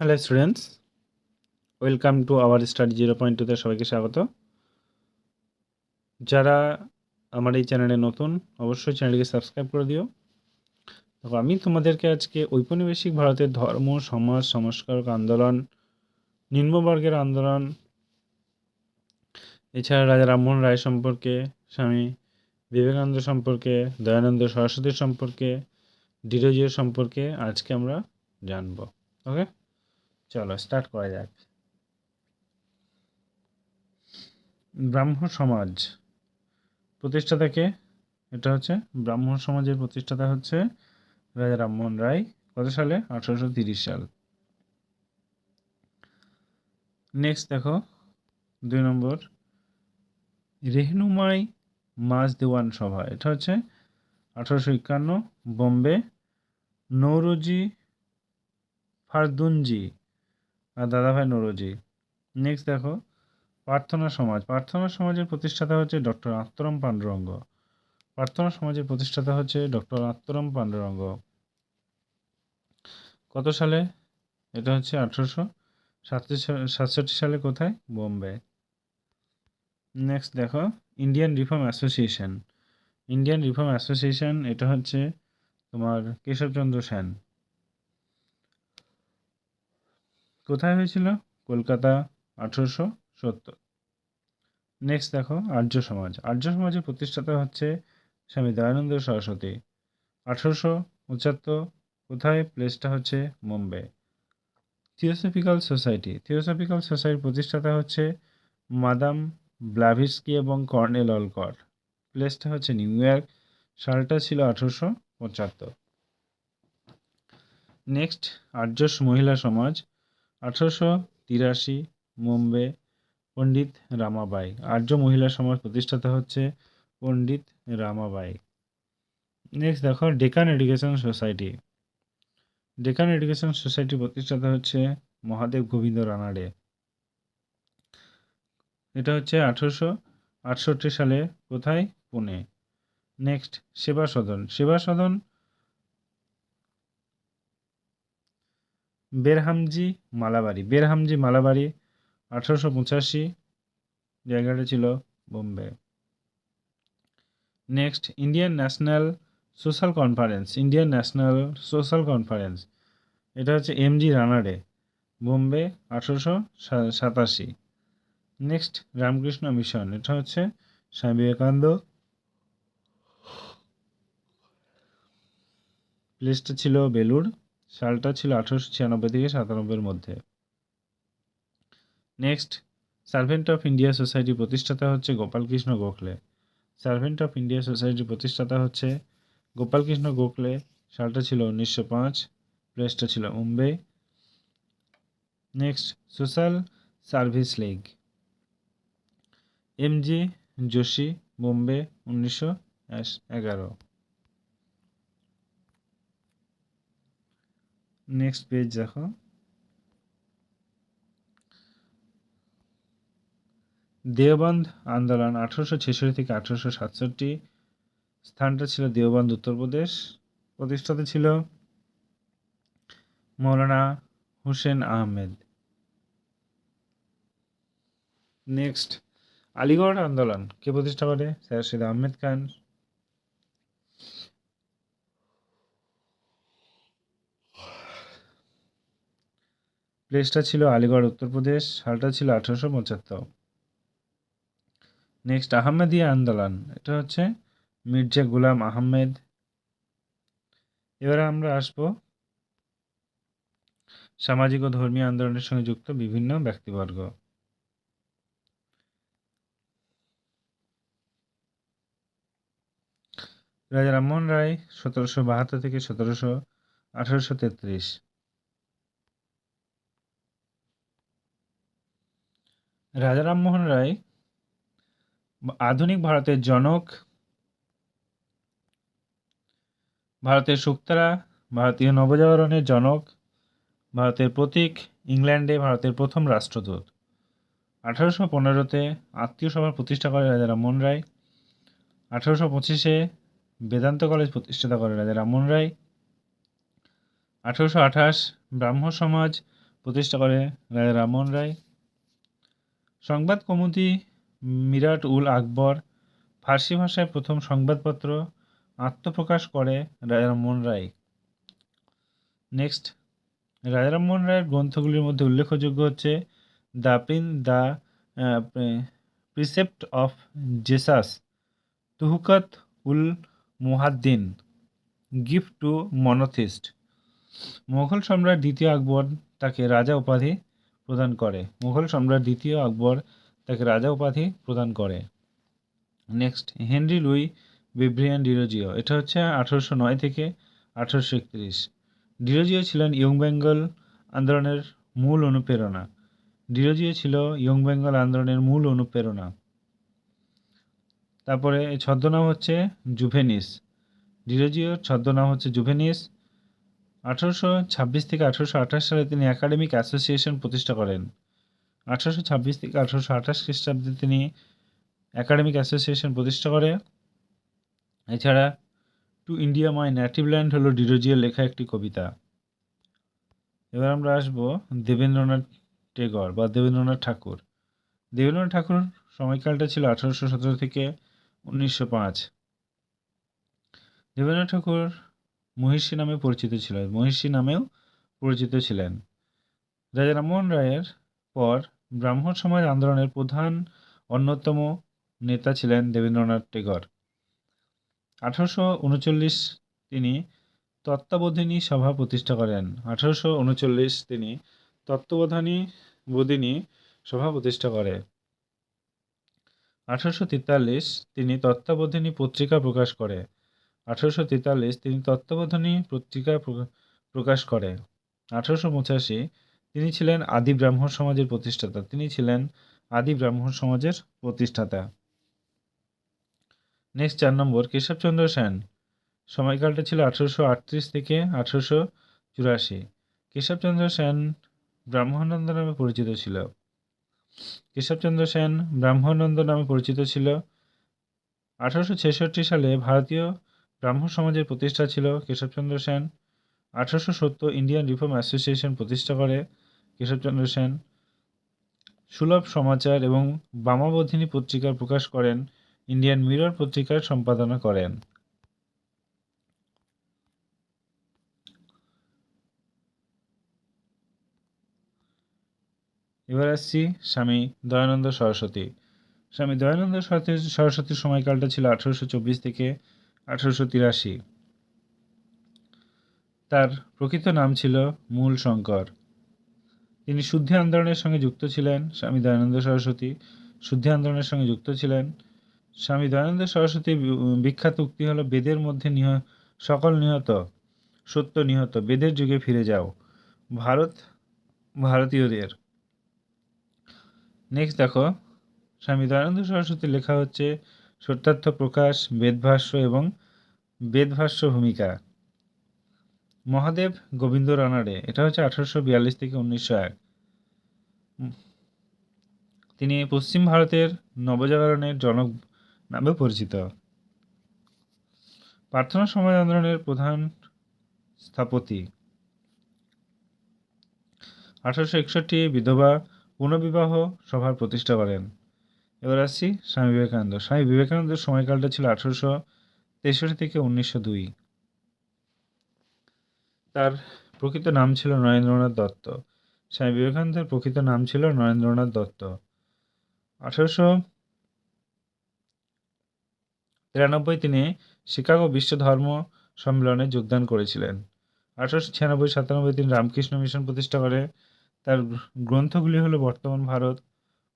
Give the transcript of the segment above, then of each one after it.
Hello students welcome to our study zero point টুতে সবাইকে স্বাগত। যারা আমার এই চ্যানেলে নতুন, অবশ্যই চ্যানেলকে সাবস্ক্রাইব করে দিও। দেখো, আমি তোমাদেরকে আজকে ঔপনিবেশিক ভারতের ধর্ম, সমাজ, সংস্কারক আন্দোলন, নিম্নবর্গের আন্দোলন, এছাড়া রাজা রামমোহন রায় সম্পর্কে, স্বামী বিবেকানন্দ সম্পর্কে, দয়ানন্দ সরস্বতী সম্পর্কে ডিরোজিও সম্পর্কে আজকে আমরা জানব ওকে চলো স্টার্ট করা যাক। ব্রাহ্ম সমাজ। প্রতিষ্ঠাতাকে, এটা হচ্ছে ব্রাহ্ম সমাজের প্রতিষ্ঠাতা হচ্ছে রাজা রামমোহন রায়, কত সালে? আঠারোশো তিরিশ সাল। নেক্সট দেখো, দুই নম্বর, রেহনুমাই মাঝ দেওয়ান সভা, এটা হচ্ছে আঠারোশো একান্ন, বোম্বে, নৌরজি ফারদুনজি। আর দাদাভাই নৌরজি। নেক্সট দেখো, প্রার্থনা সমাজ। প্রার্থনা সমাজের প্রতিষ্ঠাতা হচ্ছে ডক্টর আত্মরাম পাণ্ডুরঙ্গ। প্রার্থনা সমাজের প্রতিষ্ঠাতা হচ্ছে ডক্টর আত্মরাম পাণ্ডুরঙ্গ। কত সালে? এটা হচ্ছে আঠারোশো সাতষট্টি সালে কোথায়? বোম্বে। নেক্সট দেখো Indian reform association Indian reform association এটা হচ্ছে তোমার কেশবচন্দ্র সেন। কোথায় হয়েছিল? কলকাতা, আঠেরোশো সত্তর। নেক্সট দেখো, আর্য সমাজ। আর্য সমাজের প্রতিষ্ঠাতা হচ্ছে স্বামী দয়ানন্দ সরস্বতী। আঠেরোশো পঁচাত্তর, কোথায়? প্লেসটা হচ্ছে মুম্বাই থিওসফিক্যাল সোসাইটি থিওসফিক্যাল সোসাইটির প্রতিষ্ঠাতা হচ্ছে মাদাম ব্লাভিস্কি এবং কর্নেল অলকর প্লেসটা হচ্ছে নিউ ইয়র্ক সালটা ছিল আঠেরোশো পঁচাত্তর। নেক্সট আর্য মহিলা সমাজ। আঠারোশো তিরাশি মুম্বে পণ্ডিত রামাবাই, আর্য মহিলা সমাজ প্রতিষ্ঠাতা হচ্ছে পণ্ডিত রামাবাই। নেক্সট দেখো Deccan education society Deccan education society প্রতিষ্ঠাতা হচ্ছে মহাদেব গোবিন্দ রানাডে। এটা হচ্ছে আঠেরোশো আটষট্টি সালে কোথায়? পুনে। নেক্সট সেবা সদন। সেবা সদন বেরহামজি মালাবাড়ি। বেরহামজি মালাবাড়ি আঠারোশো পঁচাশি, জায়গাটা ছিল Bombay. Next Indian national social conference Indian national social conference এটা হচ্ছে এমজি রানাডে বোম্বে আঠারোশো সাতাশি। নেক্সট রামকৃষ্ণ মিশন, এটা হচ্ছে স্বামী বিবেকানন্দ। প্লেসটা ছিল বেলুড়। সালটা ছিল আঠারোশো ছিয়ানব্বই থেকে সাতানব্বইয়ের মধ্যে। Next servant of India society প্রতিষ্ঠাতা হচ্ছে Gopalkrishna Gokhale. Servant of India সোসাইটির প্রতিষ্ঠাতা হচ্ছে গোপালকৃষ্ণ গোখলে। সালটা ছিল উনিশশো পাঁচ প্লেসটা ছিল Mumbai next social service league MG Joshi Bombay উনিশশো এগারো। নেক্সট পেজ দেখো। দেওবন্দ আন্দোলন আঠারোশো ছেষট্টি থেকে আঠারোশো সাতষট্টি। স্থানটা ছিল দেওবন্দ উত্তরপ্রদেশ প্রতিষ্ঠাতা ছিল মৌলানা হুসেন আহমেদ। নেক্সট আলিগড় আন্দোলন কে প্রতিষ্ঠা করে? সৈয়দ আহমেদ খান। প্লেসটা ছিল আলিগড় উত্তরপ্রদেশ সালটা ছিল আঠারোশো পঁচাত্তর। নেক্সট আহমেদিয়া আন্দোলন। এটা হচ্ছে মির্জা গুলাম আহমেদ। এবারে আমরা আসব সামাজিক ও ধর্মীয় আন্দোলনের সঙ্গে যুক্ত বিভিন্ন ব্যক্তিবর্গ। রাজা রামমোহন রায় সতেরোশো বাহাত্তর থেকে সতেরোশো আঠারোশো তেত্রিশ। রাজা রামমোহন রায়, আধুনিক ভারতের জনক, ভারতের শুক্তারা ভারতীয় নবজাগরণের জনক, ভারতের প্রতীক, ইংল্যান্ডে ভারতের প্রথম রাষ্ট্রদূত। আঠারোশো পনেরোতে আত্মীয় সভার প্রতিষ্ঠা করে রাজা রামমোহন রায়। আঠারোশো পঁচিশে বেদান্ত কলেজ প্রতিষ্ঠাতা করে রাজা রামমোহন রায়। আঠারোশো আঠাশ ব্রাহ্ম সমাজ প্রতিষ্ঠা করে রাজা রামমোহন রায়। সংবাদ কৌমুদি মিরাট উল আকবর, ফার্সি ভাষায় প্রথম সংবাদপত্র আত্মপ্রকাশ করে রাজা রামমোহন রায়। নেক্সট রাজা রামমোহন রায়ের গ্রন্থগুলির মধ্যে উল্লেখযোগ্য হচ্ছে the প্রিন, the precept of Jesus, Tuhfat ul Muwahhidin, gift to monotheist. Mughal সম্রাট দ্বিতীয় আকবর তাকে রাজা উপাধি প্রদান করে। মুঘল সম্রাট দ্বিতীয় আকবর তাকে রাজা উপাধি প্রদান করে। নেক্সট হেনরি লুই বিব্রিয়ান ডিরোজিও। এটা হচ্ছে আঠারোশো নয় থেকে আঠারোশো একত্রিশ। ডিরোজিও ছিলেন ইয়ং বেঙ্গল আন্দোলনের মূল অনুপ্রেরণা। ডিরোজিও ছিল ইয়ং বেঙ্গল আন্দোলনের মূল অনুপ্রেরণা। তারপরে ছদ্মনাম হচ্ছে জুভেনিস। ডিরোজিওর ছদ্মনাম হচ্ছে জুভেনিস। আঠারোশো ছাব্বিশ থেকে আঠারোশো আঠাশ সালে তিনি একাডেমিক অ্যাসোসিয়েশন প্রতিষ্ঠা করেন। আঠারোশো ছাব্বিশ থেকে আঠারোশো আঠাশ খ্রিস্টাব্দে তিনি একাডেমিক অ্যাসোসিয়েশন প্রতিষ্ঠা করে। এছাড়া to India my native land হলো ডিরোজিওর লেখা একটি কবিতা। এবার আমরা আসব দেবেন্দ্রনাথ টেগর বা দেবেন্দ্রনাথ ঠাকুর। দেবেন্দ্রনাথ ঠাকুর সময়কালটা ছিল আঠারোশো সতেরো থেকে উনিশশো পাঁচ। দেবেন্দ্রনাথ ঠাকুর মহিষী নামে পরিচিত ছিল মহিষী নামেও পরিচিত ছিলেন। রাজা রামমোহন রায়ের পর ব্রাহ্মণ সমাজ আন্দোলনের প্রধান অন্যতম নেতা ছিলেন দেবেন্দ্রনাথ টেগর। আঠারোশো উনচল্লিশ তিনি তত্ত্বাবধানী সভা প্রতিষ্ঠা করেন। আঠারোশো উনচল্লিশ তিনি তত্ত্বাবধানী বোধিনী সভা প্রতিষ্ঠা করে। আঠারোশো তেতাল্লিশ তিনি তত্ত্বাবধানী পত্রিকা প্রকাশ করে। আঠারোশো তেতাল্লিশ তিনি তত্ত্বাবধানী পত্রিকা প্রকাশ করে আঠারোশো পঁচাশি তিনি ছিলেন আদি ব্রাহ্মণ সমাজের প্রতিষ্ঠাতা। তিনি ছিলেন আদি ব্রাহ্মণ সমাজের প্রতিষ্ঠাতা। নেক্সট চার নম্বর, কেশবচন্দ্র সেন। সময়কালটা ছিল আঠারোশো আটত্রিশ থেকে আঠারোশো চুরাশি। কেশবচন্দ্র সেন ব্রাহ্মণানন্দ নামে পরিচিত ছিল। কেশবচন্দ্র সেন ব্রাহ্মণানন্দ নামে পরিচিত ছিল। আঠারোশো ছেষট্টি সালে ভারতীয় ব্রাহ্ম সমাজের প্রতিষ্ঠা ছিল। কেশবচন্দ্র সেন আঠারোশো সত্তর ইন্ডিয়ান রিফর্ম অ্যাসোসিয়েশন প্রতিষ্ঠা করে। কেশবচন্দ্র সেন সুলভ সমাচার এবং বামাবোধিনী পত্রিকা প্রকাশ করেন। ইন্ডিয়ান মিরর পত্রিকার সম্পাদনা করেন। এবার আসছি স্বামী দয়ানন্দ সরস্বতী। স্বামী দয়ানন্দ সরস্বতীর সময়কালটা ছিল আঠারোশো চব্বিশ থেকে তিরাশি। তার প্রকৃত নাম ছিল মূল শঙ্কর। তিনি শুদ্ধি আন্দোলনের সঙ্গে যুক্ত ছিলেন, স্বামী দয়ানন্দ সরস্বতী। শুদ্ধি আন্দোলনের সঙ্গে যুক্ত ছিলেন, স্বামী দয়ানন্দ সরস্বতীর বিখ্যাত উক্তি হলো, বেদের মধ্যে নিহ, সকল নিহত, সত্য নিহত, বেদের যুগে ফিরে যাও, ভারত, ভারতীয়দের। নেক্সট দেখো, স্বামী দয়ানন্দ সরস্বতীর লেখা হচ্ছে সত্যার্থ প্রকাশ, বেদভাষ্য এবং বেদভাষ্য ভূমিকা। মহাদেব গোবিন্দ রানাডে, এটা হচ্ছে আঠারোশো বিয়াল্লিশ থেকে উনিশশো এক। তিনি পশ্চিম ভারতের নবজাগরণের জনক নামে পরিচিত। প্রার্থনা সমাজ আন্দোলনের প্রধান স্থপতি। আঠারোশো একষট্টি বিধবা পুনর্বিবাহ সভার প্রতিষ্ঠা করেন। এবার আসছি স্বামী বিবেকানন্দ। স্বামী বিবেকানন্দের সময়কালটা ছিল আঠারোশো তেষট্টি থেকে উনিশশো দুই। তার প্রকৃত নাম ছিল নরেন্দ্রনাথ দত্ত। স্বামী বিবেকানন্দের প্রকৃত নাম ছিল নরেন্দ্রনাথ দত্ত। আঠারোশো তিরানব্বই তিনি শিকাগো বিশ্ব ধর্ম সম্মেলনে যোগদান করেছিলেন। আঠারোশো ছিয়ানব্বই সাতানব্বই তিনি রামকৃষ্ণ মিশন প্রতিষ্ঠা করে। তার গ্রন্থগুলি হলো বর্তমান ভারত,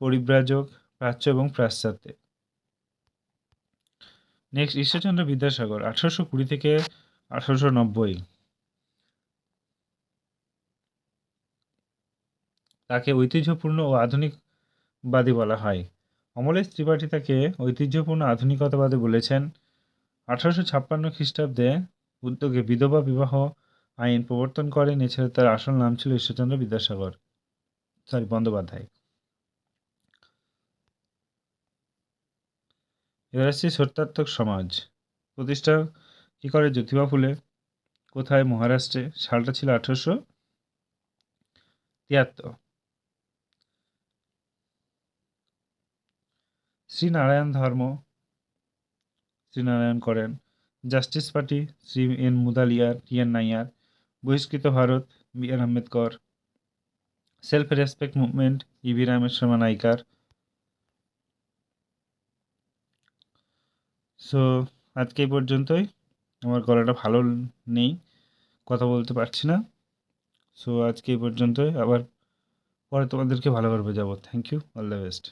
পরিব্রাজক প্রাচ্য এবং পাশ্চাত্যে নেক্সট ঈশ্বরচন্দ্র বিদ্যাসাগর, আঠারোশো কুড়ি থেকে আঠারোশো নব্বই। তাকে ঐতিহ্যপূর্ণ ও আধুনিকবাদী বলা হয়। অমলেশ ত্রিপাঠী তাকে ঐতিহ্যপূর্ণ, আধুনিকতাবাদী বলেছেন। আঠারোশো ছাপ্পান্ন খ্রিস্টাব্দে উদ্যোগে বিধবা বিবাহ আইন প্রবর্তন করেন। এছাড়া তার আসল নাম ছিল ঈশ্বরচন্দ্র বিদ্যাসাগর। সরি বন্দ্যোপাধ্যায়। এবার আসছি সত্যাত্মক সমাজ। প্রতিষ্ঠা কী করে জ্যোতিবা ফুলে? কোথায়? মহারাষ্ট্রে। সালটা ছিল আঠেরোশো তিয়াত্তর। শ্রীনারায়ণ ধর্ম। শ্রীনারায়ণ করেন। Justice party, Shri N Mudaliar, T N Nair. Bahishkrit Bharat, B R Ambedkar. Self respect movement EV Ramaswami Naicker. So আজকে এই পর্যন্তই। আমার গলাটা ভালো নেই, কথা বলতে পারছি না। সো আজকে এই পর্যন্তই। আবার পরে তোমাদেরকে ভালো করে বোঝাবো thank you all the best